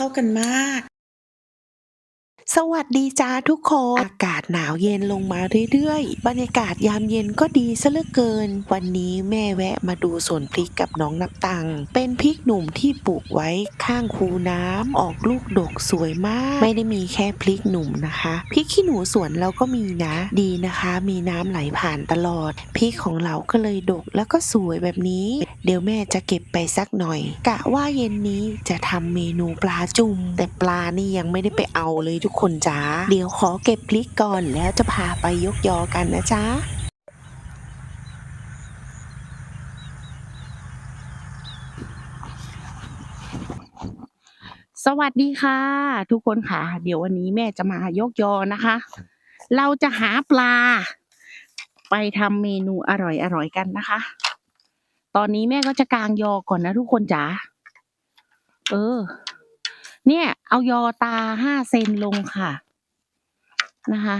เข้ากันมาก สวัสดีจ้าทุกคน อากาศหนาวเย็นลงมาเรื่อยๆ บรรยากาศยามเย็นก็ดีซะเหลือเกิน วันนี้แม่แวะมาดูสวนพริกกับน้องนับตัง เป็นพริกหนุ่มที่ปลูกไว้ข้างคูน้ำออกลูกดกสวยมาก ไม่ได้มีแค่พริกหนุ่มนะคะ พริกขี้หนูสวนเราก็มีนะ ดีนะคะ มีน้ำไหลผ่านตลอด พริกของเราก็เลยดกแล้วก็สวยแบบนี้ เดี๋ยวแม่จะเก็บไปสักหน่อย กะว่าเย็นนี้จะทำเมนูปลาจุ่มแต่ปลานี่ยังไม่ได้ไปเอาเลยทุกคนจ้า เดี๋ยวขอเก็บพริกก่อนแล้วจะพาไปยกยอกันนะจ๊ะสวัสดีค่ะ ทุกคนค่ะ เดี๋ยววันนี้แม่จะมายกยอนะคะ เราจะหาปลา ไปทำเมนูอร่อยๆกันนะคะ ตอนนี้แม่ก็จะกางยอก่อนนะทุกคนจ๋าเออ เนี่ย เอายอตาห้าเซนลงค่ะ นะคะ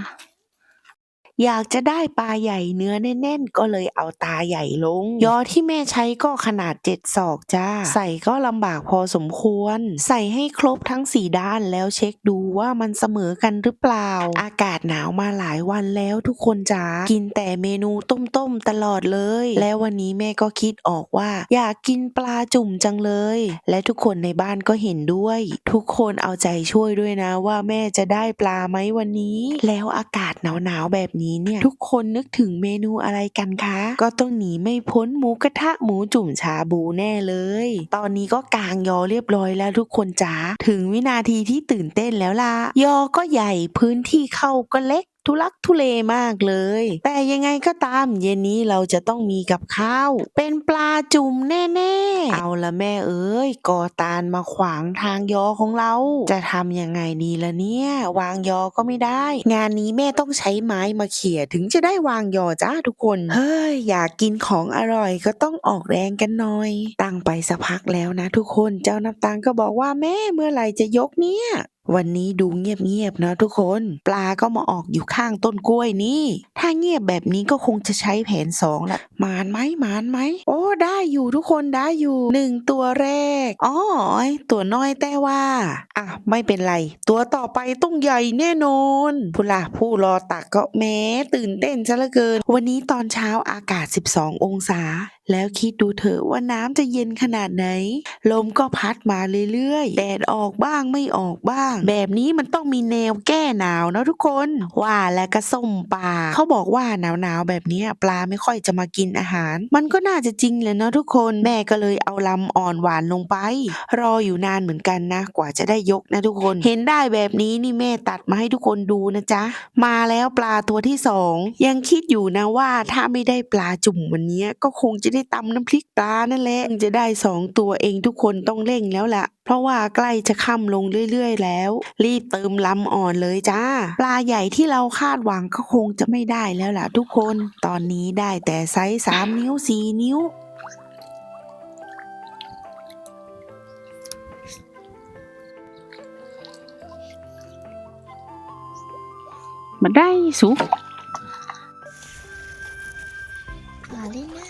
อยากจะได้ปลาใหญ่เนื้อแน่นๆ ก็เลยเอาตาใหญ่ลง ยอที่แม่ใช้ก็ขนาดเจ็ดศอกจ้า ใส่ก็ลำบากพอสมควร ใส่ให้ครบทั้งสี่ด้านแล้วเช็คดูว่ามันเสมอกันหรือเปล่า อากาศหนาวมาหลายวันแล้วทุกคนจ้ากินแต่เมนูต้มๆตลอดเลย แล้ววันนี้แม่ก็คิดออกว่า อยากกินปลาจุ่มจังเลย และทุกคนในบ้านก็เห็นด้วย ทุกคนเอาใจช่วยด้วยนะว่าแม่จะได้ปลาไหมวันนี้ แล้วอากาศหนาวๆแบบนี้เนี่ยทุกคนนึกถึงเมนูอะไรกันคะ ก็ต้องหนีไม่พ้นหมูกระทะหมูจุ่มชาบูแน่เลย ตอนนี้ก็กางยอเรียบร้อยแล้วทุกคนจ๋าถึงวินาทีที่ตื่นเต้นแล้วล่ะยอก็ใหญ่พื้นที่เข้าก็เล็ก ทุลักทุเลมากเลย แต่ยังไงก็ตามเย็นนี้เราจะต้องมีกับข้าว เป็นปลาจุ่มแน่ๆ เอาละแม่เอ้ยกอตานมาขวางทางยอของเรา จะทำยังไงดีละเนี่ย วางยอก็ไม่ได้ งานนี้แม่ต้องใช้ไม้มาเขี่ยถึงจะได้วางยอจ้าทุกคน เฮ้ย อยากกินของอร่อยก็ต้องออกแรงกันหน่อย ตั้งไปสักพักแล้วนะทุกคน เจ้าน้ำตาลก็บอกว่าแม่เมื่อไหร่จะยกเนี่ย วันนี้ดูเงียบๆนะทุกคน ปลาก็มาออกอยู่ข้างต้นกล้วยนี่ ถ้าเงียบแบบนี้ก็คงจะใช้แผนสองละมานไหมมานไหมโอ้ ได้อยู่ทุกคนได้อยู่หนึ่งตัวแรกอ๋อตัวน้อยแต่ว่า อะ ไม่เป็นไร ตัวต่อไปต้องใหญ่แน่นอนผู้ล่ะผู้รอตักก็แม้ตื่นเต้นซะเหลือเกิน วันนี้ตอนเช้าอากาศ 12 องศา แล้วคิดดูเถอะว่าน้ำจะเย็นขนาดไหน ลมก็พัดมาเรื่อยๆ แดดออกบ้างไม่ออกบ้าง แบบนี้มันต้องมีแนวแก้หนาวนะทุกคน ว่าแล้วก็ส้มปลาเขาบอกว่าหนาวๆแบบนี้ปลาไม่ค่อยจะมากินอาหาร มันก็น่าจะจริงเลยเนาะทุกคนแม่ก็เลยเอาลำอ่อนหวานลงไป รออยู่นานเหมือนกันนะ กว่าจะได้ยกนะทุกคนเห็นได้แบบนี้นี่แม่ตัดมาให้ทุกคนดูนะจ๊ะมาแล้วปลาตัวที่สองยังคิดอยู่นะว่าถ้าไม่ได้ปลาจุ่มวันนี้ก็คงจะได้ตำน้ำพริกปลานั่นแหละจะได้สองตัวเองทุกคนต้องเร่งแล้วล่ะ เพราะว่าใกล้จะค่ำลงเรื่อยๆ แล้ว รีบเติมลำอ่อนเลยจ้า ปลาใหญ่ที่เราคาดหวังก็คงจะไม่ได้แล้วล่ะทุกคน ตอนนี้ได้แต่ไซส์สามนิ้วสี่นิ้วมันได้สูมาเล่นน้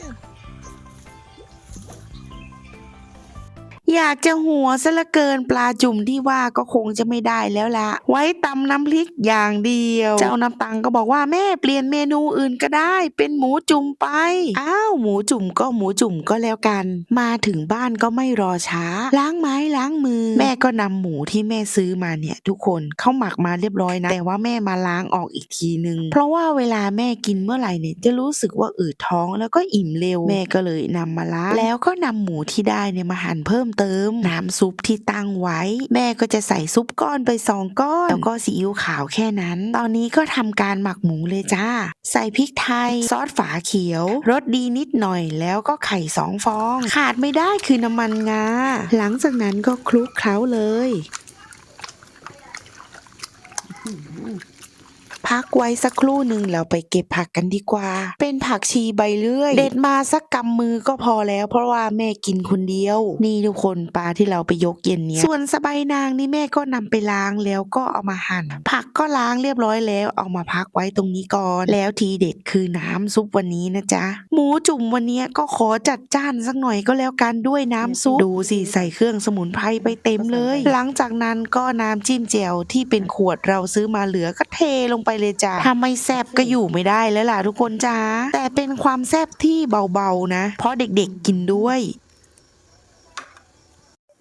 อยากจะหัวซะละเกินปลาจุ่มที่ว่าก็คงจะไม่ได้แล้วละไว้ตำน้ำพริกอย่างเดียว เจ้าน้ำตังก็บอกว่าแม่เปลี่ยนเมนูอื่นก็ได้ เป็นหมูจุ่มไป อ้าวหมูจุ่มก็หมูจุ่มก็แล้วกัน มาถึงบ้านก็ไม่รอช้า ล้างไม้ล้างมือ แม่ก็นำหมูที่แม่ซื้อมาเนี่ย ทุกคนเข้าหมักมาเรียบร้อยนะ แต่ว่าแม่มาล้างออกอีกทีนึง เพราะว่าเวลาแม่กินเมื่อไหร่เนี่ยจะรู้สึกว่าอืดท้องแล้วก็อิ่มเร็ว แม่ก็เลยนำมาล้างแล้วก็นำหมูที่ได้เนี่ยมาหั่นเพิ่มเติมน้ำซุปที่ตั้งไว้ แม่ก็จะใส่ซุปก้อนไปสองก้อน แล้วก็ซีอิ๊วขาวแค่นั้น ตอนนี้ก็ทำการหมักหมูเลยจ้า ใส่พริกไทย ซอสฝาเขียวรสดีนิดหน่อยแล้วก็ไข่สองฟอง ขาดไม่ได้คือน้ำมันงา หลังจากนั้นก็คลุกเคล้าเลย พักไว้สักครู่หนึ่งแล้วไปเก็บผักกันดีกว่า เป็นผักชีใบเลื่อย เด็ดมาสักกำมือก็พอแล้ว เพราะว่าแม่กินคนเดียว นี่ทุกคนปลาที่เราไปยกเย็นเนี้ยส่วนสะใบายนางนี่แม่ก็นำไปล้างแล้วก็เอามาหั่น ผักก็ล้างเรียบร้อยแล้วเอามาพักไว้ตรงนี้ก่อน แล้วทีเด็ดคือน้ำซุปวันนี้นะจ๊ะ หมูจุ่มวันนี้ก็ขอจัดจ้านสักหน่อยก็แล้วกันด้วยน้ำซุปดูสิใส่เครื่องสมุนไพรไปเต็มเลย หลังจากนั้นก็น้ำจิ้มแจ่วที่เป็นขวดเราซื้อมาเหลือก็เทลงไปเลยจ้ะถ้าไม่แซบก็อยู่ไม่ได้แล้วล่ะทุกคนจ้าแต่เป็นความแซบที่เบาๆนะ เพราะเด็กๆกินด้วย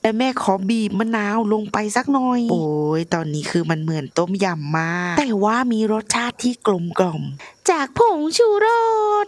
และแม่ขอบีบมะนาวลงไปสักหน่อย โอ้ยตอนนี้คือมันเหมือนต้มยำมาก แต่ว่ามีรสชาติที่กลมกล่อม จากผงชูรส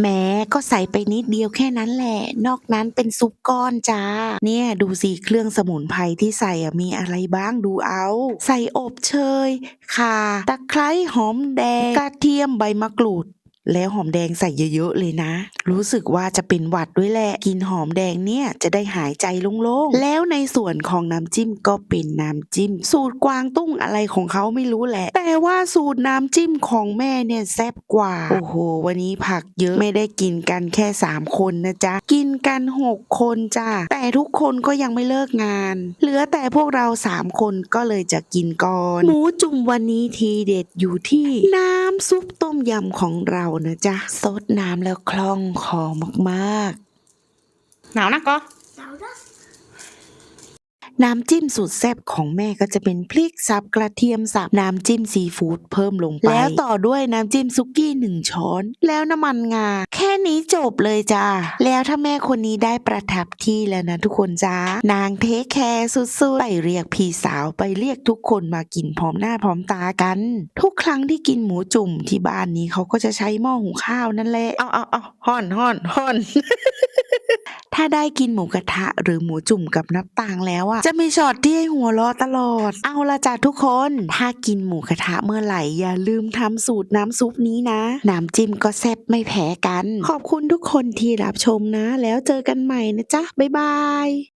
แม้ก็ใส่ไปนิดเดียวแค่นั้นแหละ นอกนั้นเป็นซุปก้อนจ้า เนี่ยดูสิเครื่องสมุนไพรที่ใส่มีอะไรบ้างดูเอา ใส่อบเชยข่าตะไคร้หอมแดงกระเทียมใบมะกรูด แล้วหอมแดงใส่เยอะๆเลยนะ รู้สึกว่าจะเป็นหวัดด้วยแหละ กินหอมแดงเนี่ยจะได้หายใจโล่งๆ แล้วในส่วนของน้ำจิ้มก็เป็นน้ำจิ้ม สูตรกวางตุ้งอะไรของเขาไม่รู้แหละ แต่ว่าสูตรน้ำจิ้มของแม่เนี่ยแซ่บกว่า โอ้โห วันนี้ผักเยอะไม่ได้กินกันแค่ 3 คนนะจ๊ะ กินกัน 6 คนจ้ะ แต่ทุกคนก็ยังไม่เลิกงาน เหลือแต่พวกเรา 3 คนก็เลยจะกินก่อน หมูจุ่มวันนี้ทีเด็ดอยู่ที่น้ำซุปต้มยำของเรานะจ๊ะซดน้ำแล้วคล่องคอมากๆ หนาวนะก็ น้ำจิ้มสูตรแซ่บของแม่ก็จะเป็นพริกสับกระเทียมสับน้ำจิ้มซีฟู้ดเพิ่มลงไป แล้วต่อด้วยน้ำจิ้มซุกี้หนึ่งช้อน แล้วน้ำมันงา แค่นี้จบเลยจ้า แล้วถ้าแม่คนนี้ได้ประทับที่แล้วนะทุกคนจ้านางเทคแคร์สุดๆ ไปเรียกพี่สาวไปเรียกทุกคนมากินพร้อมหน้าพร้อมตากัน ทุกครั้งที่กินหมูจุ่มที่บ้านนี้เขาก็จะใช้หม้อหุงข้าวนั่นแหละ เอาเอาเอาห่อนห่อนห่อน ถ้าได้กินหมูกระทะหรือหมูจุ่มกับน้ำตางแล้วอะจะมีช็อตที่ให้หัวเราะตลอด เอาละจ้ะทุกคน ถ้ากินหมูกระทะเมื่อไหร่อย่าลืมทำสูตรน้ำซุปนี้นะ น้ำจิ้มก็แซ่บไม่แพ้กัน ขอบคุณทุกคนที่รับชมนะ แล้วเจอกันใหม่นะจ๊ะบ๊ายบาย